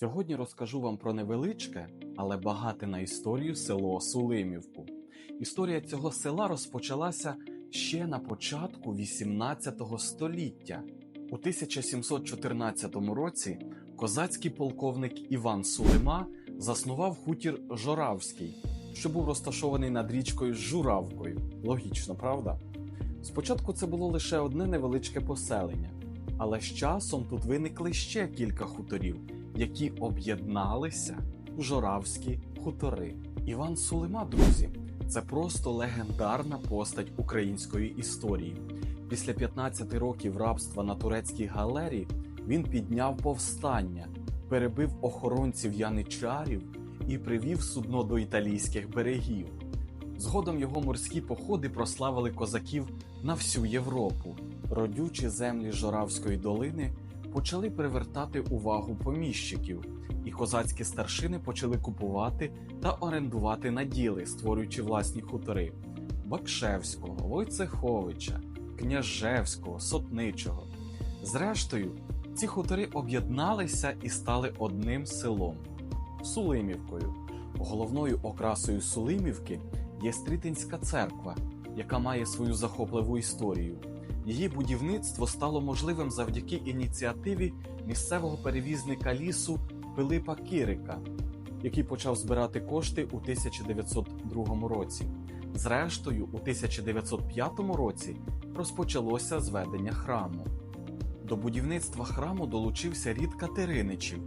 Сьогодні розкажу вам про невеличке, але багате на історію село Сулимівку. Історія цього села розпочалася ще на початку 18 століття. У 1714 році козацький полковник Іван Сулима заснував хутір Жоравський, що був розташований над річкою Журавкою. Логічно, правда? Спочатку це було лише одне невеличке поселення, але з часом тут виникли ще кілька хуторів, які об'єдналися у Жоравські хутори. Іван Сулима, друзі, це просто легендарна постать української історії. Після 15 років рабства на турецькій галері він підняв повстання, перебив охоронців яничарів і привів судно до італійських берегів. Згодом його морські походи прославили козаків на всю Європу. Родючі землі Жоравської долини почали привертати увагу поміщиків, і козацькі старшини почали купувати та орендувати наділи, створюючи власні хутори Бакшевського, Войцеховича, Княжевського, Сотничого. Зрештою, ці хутори об'єдналися і стали одним селом Сулимівкою. Головною окрасою Сулимівки є Стрітинська церква, яка має свою захопливу історію. Її будівництво стало можливим завдяки ініціативі місцевого перевізника лісу Пилипа Кирика, який почав збирати кошти у 1902 році. Зрештою, у 1905 році розпочалося зведення храму. До будівництва храму долучився рід Катериничів,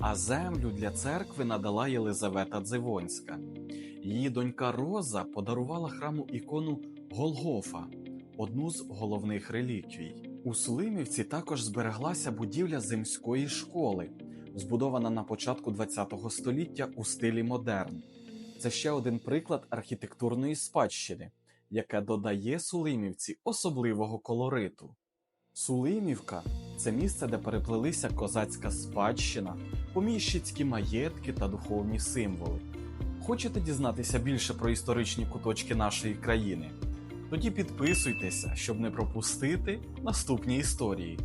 а землю для церкви надала Єлизавета Дзивонська. Її донька Роза подарувала храму ікону Голгофа, одну з головних реліквій. У Сулимівці також збереглася будівля земської школи, збудована на початку ХХ століття у стилі модерн. Це ще один приклад архітектурної спадщини, яка додає Сулимівці особливого колориту. Сулимівка це місце, де переплелися козацька спадщина, поміщицькі маєтки та духовні символи. Хочете дізнатися більше про історичні куточки нашої країни? Тоді підписуйтеся, щоб не пропустити наступні історії.